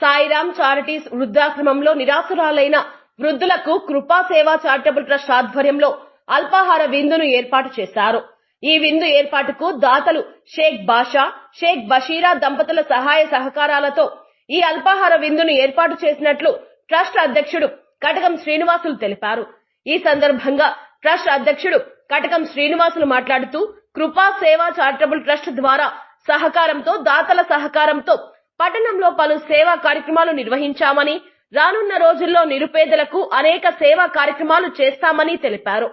Sairam charities వృద్ధాశ్రమంలో నిరాశ్రాలైన వృద్ధులకు కృపా సేవా చారిటబుల్ ట్రస్ట్ ఆధ్వర్యంలో అల్పాహార విందును ఏర్పాటు చేశారు. ఈ విందు ఏర్పాటుకు దాతలు షేక్ బాషా షేక్ బషీరా దంపతుల సహాయ సహకారాలతో ఈ అల్పాహార విందును ఏర్పాటు చేసినట్లు ట్రస్ట్ అధ్యక్షుడు కటకం శ్రీనివాసులు తెలిపారు. ఈ సందర్భంగా ట్రస్ట్ అధ్యక్షుడు కటకం శ్రీనివాసులు మాట్లాడుతూ కృపా సేవా చారిటబుల్ ట్రస్ట్ ద్వారా సహకారంతో దాతల సహకారంతో పట్టణంలో పలు సేవా కార్యక్రమాలు నిర్వహించామని రానున్న రోజుల్లో నిరుపేదలకు అనేక సేవా కార్యక్రమాలు చేస్తామని తెలిపారు.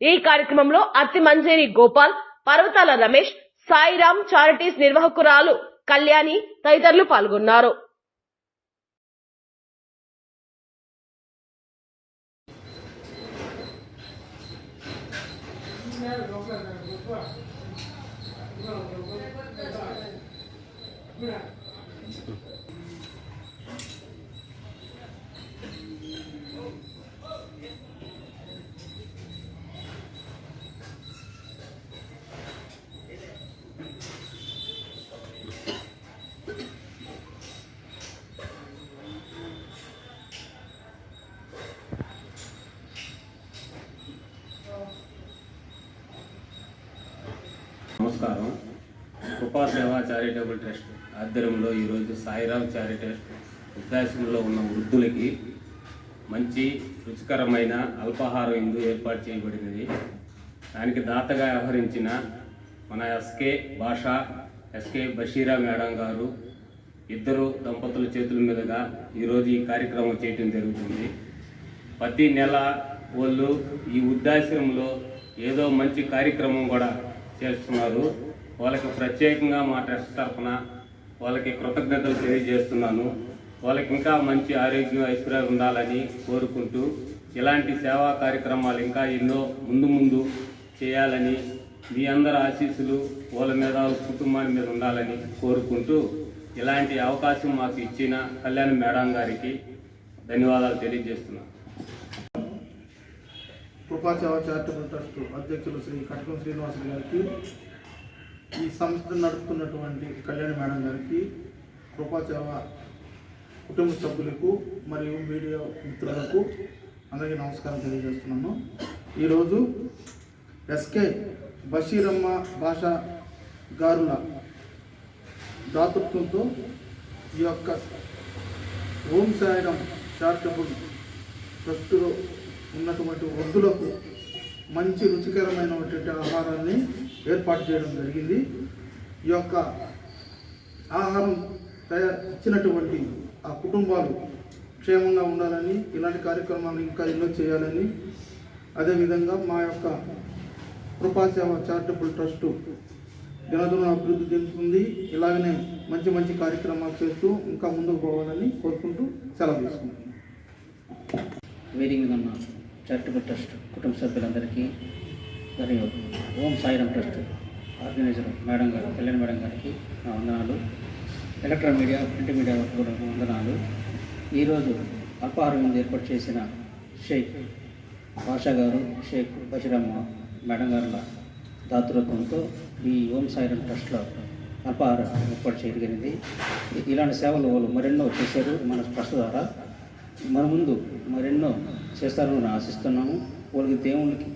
ఈ కార్యక్రమంలో అత్తి మంజేరి గోపాల్ పర్వతాల రమేష్ సాయిరామ్ చారిటీస్ నిర్వాహకురాలు కళ్యాణి తదితరులు పాల్గొన్నారు. నమస్కారం. కృపా సేవా చారిటబుల్ ట్రస్ట్ ఆధ్వర్యంలో ఈరోజు సాయిరామ్ చారిటబుల్ వృద్ధాశ్రమంలో ఉన్న వృద్ధులకి మంచి రుచికరమైన అల్పాహారం ఇందు ఏర్పాటు చేయబడినది. దానికి దాతగా వ్యవహరించిన మన ఎస్కే భాషా ఎస్కే బషీరా మేడం గారు ఇద్దరు దంపతుల చేతుల మీదుగా ఈరోజు ఈ కార్యక్రమం చేయటం జరుగుతుంది. ప్రతి నెల వాళ్ళు ఈ వృద్ధాశ్రమంలో ఏదో మంచి కార్యక్రమం కూడా చేస్తున్నారు. వాళ్ళకి ప్రత్యేకంగా మా ట్రస్ట్ తరఫున వాళ్ళకి కృతజ్ఞతలు తెలియజేస్తున్నాను. వాళ్ళకి ఇంకా మంచి ఆరోగ్యం ఐశ్వర్యం ఉండాలని కోరుకుంటూ ఇలాంటి సేవా కార్యక్రమాలు ఇంకా ఎన్నో ముందు ముందు చేయాలని మీ అందరి ఆశీస్సులు వాళ్ళ మీద కుటుంబాన్ని మీద ఉండాలని కోరుకుంటూ ఇలాంటి అవకాశం మాకు ఇచ్చిన కళ్యాణ్ మేడం గారికి ధన్యవాదాలు తెలియజేస్తున్నాను. కృపాసేవ చారిటబుల్ ట్రస్ట్ అధ్యక్షులు శ్రీ కటకం శ్రీనివాసులు గారికి ఈ సంస్థను నడుపుతున్నటువంటి కళ్యాణ్ మేడం గారికి కృపాచావ కుటుంబ సభ్యులకు మరియు మీడియా మిత్రులకు అందరికీ నమస్కారం తెలియజేస్తున్నాను. ఈరోజు ఎస్కే బషీరమ్మ భాష గారుల దాతృత్వంతో ఈ యొక్క ఓం సాయడం చారిటబుల్ ట్రస్టులో ఉన్నటువంటి వృద్ధులకు మంచి రుచికరమైనటువంటి ఆహారాన్ని ఏర్పాటు చేయడం జరిగింది. ఈ యొక్క ఆహారం తయారు ఇచ్చినటువంటి ఆ కుటుంబాలు క్షేమంగా ఉండాలని ఇలాంటి కార్యక్రమాలు ఇంకా ఎన్నో చేయాలని అదేవిధంగా మా యొక్క కృపాసేవ చారిటబుల్ ట్రస్టు దినదిన అభివృద్ధి చెందుతుంది. ఇలాగనే మంచి మంచి కార్యక్రమాలు చేస్తూ ఇంకా ముందుకు పోవాలని కోరుకుంటూ సెలవు తీసుకుంటున్నాను మీటింగ్ మీద చారిటబుల్ ట్రస్ట్ కుటుంబ సభ్యులందరికీ మరియు Om Sairam trust organiser madam గారు కళ్యాణ్ మేడం గారికి నా వందనాలు. ఎలక్ట్రానిక్ మీడియా ప్రింట్ మీడియా కూడా వందనాలు. ఈరోజు అల్పాహారం ఏర్పాటు చేసిన షేక్ భాషా గారు షేక్ బషీరమ్మ మేడం గారుల దాతృత్వంతో ఈ ఓం సాయిరామ్ ట్రస్ట్లో అల్పాహారం ఏర్పాటు చేయగలిగింది. ఇలాంటి సేవలు వాళ్ళు మరెన్నో చేశారు మన ట్రస్ట్ ద్వారా. మన ముందు మరెన్నో చేస్తారని ఆశిస్తున్నాము. వాళ్ళకి దేవునికి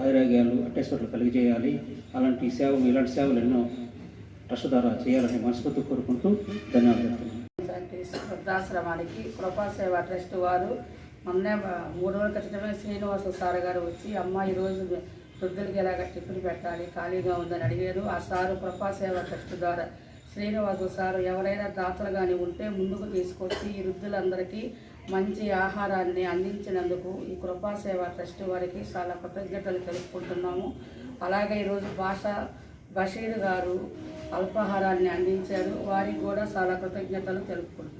ఆయురాగ్యాలు అట్టేశ్వర్లు కలిగజేయాలి అలాంటి సేవలు ఇలాంటి సేవలు ఎన్నో ట్రస్ట్ ద్వారా చేయాలని మనస్ఫూర్తి కోరుకుంటూ ధన్యవాదాలు వృద్ధాశ్రమానికి కృపా వృద్ధాశ్రమానికి ట్రస్ట్ వారు మొన్నే మూడు రోజుల క్రితమే శ్రీనివాస సార్ గారు వచ్చి అమ్మ ఈరోజు వృద్ధులకి ఎలాగ టిఫిన్ పెట్టాలి? ఖాళీగా ఉందని అడిగారు. ఆ సారు కృపాసేవ ట్రస్ట్ ద్వారా శ్రీనివాసు సారు ఎవరైనా దాతలు కానీ ఉంటే ముందుకు తీసుకొచ్చి ఈ వృద్ధులందరికీ మంచి ఆహారాన్ని అందించినందుకు ఈ కృపాసేవ ట్రస్ట్ వారికి చాలా కృతజ్ఞతలు తెలుపుకుంటున్నాము. అలాగే ఈరోజు భాష బషీర్ గారు అల్పాహారాన్ని అందించారు. వారికి కూడా చాలా కృతజ్ఞతలు తెలుపుకుంటున్నాము.